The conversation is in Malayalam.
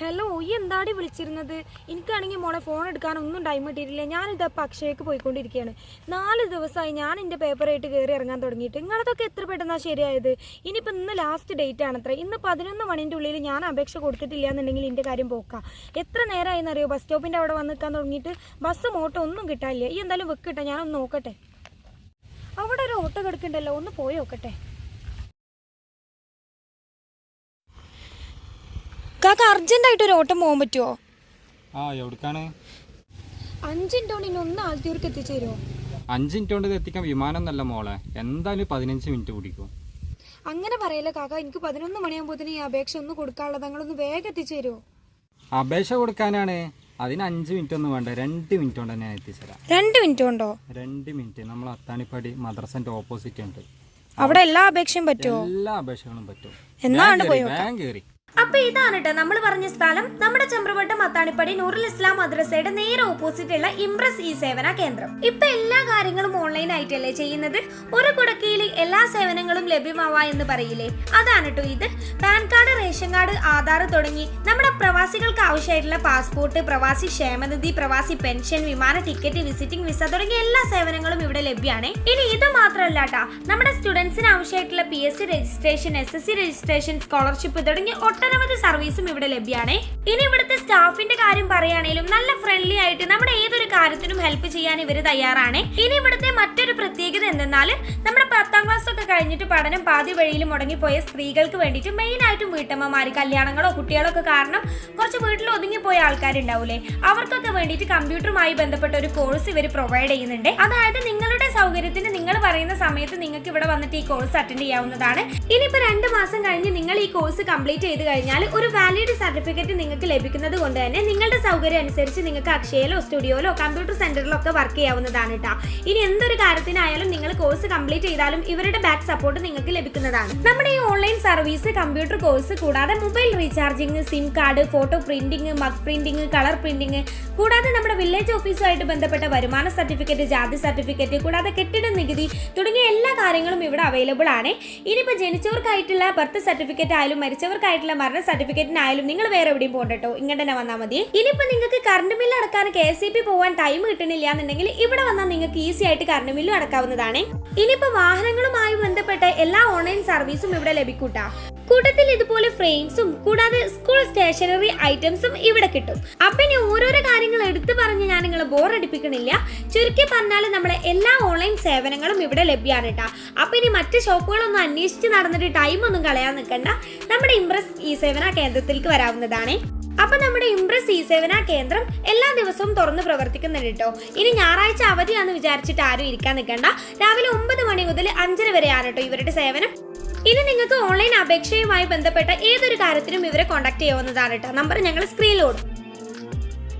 ഹലോ ഈ എന്താടി വിളിച്ചിരുന്നത്? എനിക്കാണെങ്കിൽ മോളെ ഫോൺ എടുക്കാൻ ഒന്നും ടൈം കിട്ടിയിട്ടില്ല. ഞാനിതപ്പോൾ അക്ഷയക്ക് പോയിക്കൊണ്ടിരിക്കുകയാണ് നാല് ദിവസമായി ഞാൻ എന്റെ പേപ്പറായിട്ട് കയറി ഇറങ്ങാൻ തുടങ്ങിയിട്ട്. നിങ്ങളതൊക്കെ എത്ര പെട്ടെന്നാണ് ശരിയായത്? ഇനിയിപ്പോൾ ഇന്ന് ലാസ്റ്റ് ഡേറ്റ് ആണത്രേ. ഇന്ന് പതിനൊന്ന് മണിന്റെ ഉള്ളിൽ ഞാൻ അപേക്ഷ കൊടുത്തിട്ടില്ല എന്നുണ്ടെങ്കിൽ എന്റെ കാര്യം പോക്കാം. എത്ര നേരമായെന്ന് അറിയോ ബസ് സ്റ്റോപ്പിന്റെ അവിടെ വന്ന് നിൽക്കാൻ തുടങ്ങിയിട്ട് ബസ് ഓട്ടോ ഒന്നും കിട്ടാനില്ല. ഈ എന്തായാലും വെക്കട്ടെ ഞാനൊന്ന് നോക്കട്ടെ. അവിടെ ഒരു ഓട്ടോ കിടക്കണ്ടല്ലോ ഒന്ന് പോയി നോക്കട്ടെ. കാക്ക അർജന്റായിട്ട് ഒരു ഓട്ടം പോകാൻ പറ്റുമോ ആ എവിടേക്കാണ്? മിനിറ്റ് കൊണ്ട് ഇനി ഒന്ന് ആദ്യവർക്ക് എത്തിച്ചു തരുമോ അഞ്ച് മിനിറ്റ് കൊണ്ട് ഇത് എത്തിക്കാൻ വിമാനം എന്നല്ല മോളെ. എന്തായാലും പതിനഞ്ച് മിനിറ്റ് പിടിക്കും. അങ്ങനെ പറയല്ലേ കാക്ക എനിക്ക് പതിനൊന്ന് മണിയാകുമ്പോഴത്തേന് ഈ അപേക്ഷ ഒന്ന് കൊടുക്കാനുള്ളത്. നിങ്ങളൊന്ന് വേഗം എത്തിച്ചു തരുമോ അപേക്ഷ കൊടുക്കാനാണ്. അതിന് അഞ്ച് മിനിറ്റ് ഒന്നും വേണ്ട. രണ്ട് മിനിറ്റ് കൊണ്ട് തന്നെ ഞാൻ എത്തിച്ചേരാം. രണ്ട് മിനിറ്റ് ഉണ്ടോ രണ്ട് മിനിറ്റ്. നമ്മൾ അത്താണിപ്പടി മദ്രസന്റെ ഓപ്പോസിറ്റ് ഉണ്ട്. അവിടെ എല്ലാ അപേക്ഷയും പറ്റുമോ എല്ലാ അപേക്ഷകളും പറ്റും. എന്നാ പോയി കേറി, വേഗം കയറി. അപ്പൊ ഇതാണ് കേട്ടോ നമ്മൾ പറഞ്ഞ സ്ഥലം. നമ്മുടെ ചെമ്പ്രവട്ടം മത്താണിപ്പടി നൂറുൽ ഇസ്ലാം മദ്രസയുടെ നേരെ ഓപ്പോസിറ്റ് ഉള്ള ഇംപ്രസ് ഈ സേവന കേന്ദ്രം. ഇപ്പൊ എല്ലാ കാര്യങ്ങളും ഓൺലൈൻ ആയിട്ടല്ലേ ചെയ്യുന്നത്? ഒരു കുടക്കീയിൽ എല്ലാ സേവനങ്ങളും ലഭ്യമാവാ എന്ന് പറയില്ലേ? അതാണ് കേട്ടോ ഇത്. PAN card ration card Aadhaar തുടങ്ങി നമ്മുടെ പ്രവാസികൾക്ക് ആവശ്യമായിട്ടുള്ള പാസ്പോർട്ട് പ്രവാസി ക്ഷേമനിധി പ്രവാസി പെൻഷൻ വിമാന ടിക്കറ്റ് വിസിറ്റിംഗ് വിസ തുടങ്ങിയ എല്ലാ സേവനങ്ങളും ഇവിടെ ലഭ്യമാണ് ഇനി ഇത് മാത്രമല്ല നമ്മുടെ സ്റ്റുഡൻസിന് ആവശ്യമായിട്ടുള്ള P S C registration S S C registration scholarship തുടങ്ങിയ ഒട്ടനവധി സർവീസും ഇവിടെ ലഭ്യമാണ് ഇനി ഇവിടുത്തെ സ്റ്റാഫിന്റെ കാര്യം പറയുകയാണെങ്കിലും നല്ല ആയിട്ട് നമ്മുടെ ഏതൊരു കാര്യത്തിനും ഹെൽപ്പ് ചെയ്യാൻ ഇവർ തയ്യാറാണ്. ഇനി ഇവിടുത്തെ മറ്റൊരു പ്രത്യേകത എന്തെന്നാൽ നമ്മുടെ പത്താം ക്ലാസ് ഒക്കെ കഴിഞ്ഞിട്ട് പഠനം പാതി വഴിയിൽ മുടങ്ങിപ്പോയ സ്ത്രീകൾക്ക് വേണ്ടിയിട്ട് മെയിൻ ആയിട്ടും വീട്ടമ്മമാർ കല്യാണങ്ങളോ കുട്ടികളോ ഒക്കെ കാരണം കുറച്ച് വീട്ടിൽ ഒതുങ്ങിപ്പോയ ആൾക്കാരുണ്ടാവൂലേ? അവർക്കൊക്കെ വേണ്ടിയിട്ട് കമ്പ്യൂട്ടറുമായി ബന്ധപ്പെട്ട ഒരു കോഴ്സ് ഇവർ പ്രൊവൈഡ് ചെയ്യുന്നുണ്ട്. അതായത് നിങ്ങളുടെ സൗകര്യത്തിന് നിങ്ങൾ പറയുന്ന സമയത്ത് നിങ്ങൾക്ക് ഇവിടെ വന്നിട്ട് ഈ കോഴ്സ് അറ്റൻഡ് ചെയ്യാവുന്നതാണ്. ഇനിയിപ്പോൾ രണ്ട് മാസം കഴിഞ്ഞ് നിങ്ങൾ ഈ കോഴ്സ് കംപ്ലീറ്റ് ചെയ്ത് കഴിഞ്ഞാൽ ഒരു വാലിഡ് സർട്ടിഫിക്കറ്റ് നിങ്ങൾക്ക് ലഭിക്കുന്നത് കൊണ്ട് തന്നെ നിങ്ങളുടെ സൗകര്യം അനുസരിച്ച് നിങ്ങൾക്ക് അക്ഷയയിലോ സ്റ്റുഡിയോയിലോ കമ്പ്യൂട്ടർ സെന്ററിലോ ഒക്കെ വർക്ക് ചെയ്യാവുന്നതാണ് കേട്ടോ ഇനി എന്തൊരു കാര്യത്തിനായാലും നിങ്ങൾ കോഴ്സ് കംപ്ലീറ്റ് ചെയ്താലും ഇവരുടെ ബാക്ക് സപ്പോർട്ട് നിങ്ങൾക്ക് ലഭിക്കുന്നതാണ്. നമ്മുടെ ഈ ഓൺലൈൻ സർവീസ് കമ്പ്യൂട്ടർ കോഴ്സ് കൂടാതെ mobile recharging SIM card photo printing mug printing colour printing കൂടാതെ നമ്മുടെ വില്ലേജ് ഓഫീസുമായിട്ട് ബന്ധപ്പെട്ട വരുമാന സർട്ടിഫിക്കറ്റ് ജാതി സർട്ടിഫിക്കറ്റ് കൂടാതെ കെട്ടിട നികുതി തുടങ്ങിയ എല്ലാ കാര്യങ്ങളും ഇവിടെ അവൈലബിൾ ആണ്. ഇനിയിപ്പോൾ ജനിച്ചവർക്കായിട്ടുള്ള ബർത്ത് സർട്ടിഫിക്കറ്റ് ആയാലും മരിച്ചവർക്കായിട്ടുള്ള മരണ സർട്ടിഫിക്കറ്റിനായാലും നിങ്ങൾ വേറെ എവിടെയും പോകണ്ട ഇങ്ങനെ തന്നെ വന്നാൽ മതി. ഇനിയിപ്പോൾ നിങ്ങൾക്ക് കറണ്ട് ബില്ല് അടക്കാൻ കെ എസ് ഇ പി പോകാൻ ടൈം കിട്ടണില്ല എന്നുണ്ടെങ്കിൽ ഇവിടെ വന്നാൽ നിങ്ങൾക്ക് ഈസി ആയിട്ട് കറണ്ട് ബില്ലും അടക്കാവുന്നതാണ്. ഇനിയിപ്പോൾ വാഹനങ്ങളുമായി ബന്ധപ്പെട്ട എല്ലാ ഓൺലൈൻ സർവീസും ഇവിടെ ലഭിക്കൂട്ടാ. കൂട്ടത്തിൽ ഇതുപോലെ ഫ്രെയിംസും കൂടാതെ സ്കൂൾ സ്റ്റേഷനറി ഐറ്റംസും ഇവിടെ കിട്ടും. അപ്പൊ ഇനി ഓരോരോ കാര്യങ്ങൾ എടുത്തു പറഞ്ഞ് ഞാൻ നിങ്ങളെ ബോർ അടിപ്പിക്കണില്ല. ചുരുക്കി പറഞ്ഞാൽ നമ്മുടെ എല്ലാ ഓൺലൈൻ സേവനങ്ങളും ഇവിടെ ലഭ്യമാണ് കേട്ടോ അപ്പൊ ഇനി മറ്റ് ഷോപ്പുകളൊന്നും അന്വേഷിച്ച് നടന്നിട്ട് ടൈം ഒന്നും കളയാൻ നിൽക്കണ്ട. നമ്മുടെ ഇംപ്രസ് ഈ സേവന കേന്ദ്രത്തിലേക്ക് വരാവുന്നതാണ്. അപ്പൊ നമ്മുടെ ഇംപ്രസ് ഈ സേവന കേന്ദ്രം എല്ലാ ദിവസവും തുറന്ന് പ്രവർത്തിക്കുന്നുണ്ട് കേട്ടോ ഇനി ഞായറാഴ്ച അവധിയാണെന്ന് വിചാരിച്ചിട്ട് ആരും ഇരിക്കാൻ നിൽക്കണ്ട. രാവിലെ ഒമ്പത് മണി മുതൽ അഞ്ചര വരെയാണ് കേട്ടോ ഇവരുടെ സേവനം. ഇനി നിങ്ങൾക്ക് ഓൺലൈൻ അപേക്ഷയുമായി ബന്ധപ്പെട്ട ഏതൊരു കാര്യത്തിനും ഇവരെ കോൺടാക്ട് ചെയ്യാവുന്നതാണ് കേട്ടോ നമ്പർ ഞങ്ങൾ സ്ക്രീനിലോടും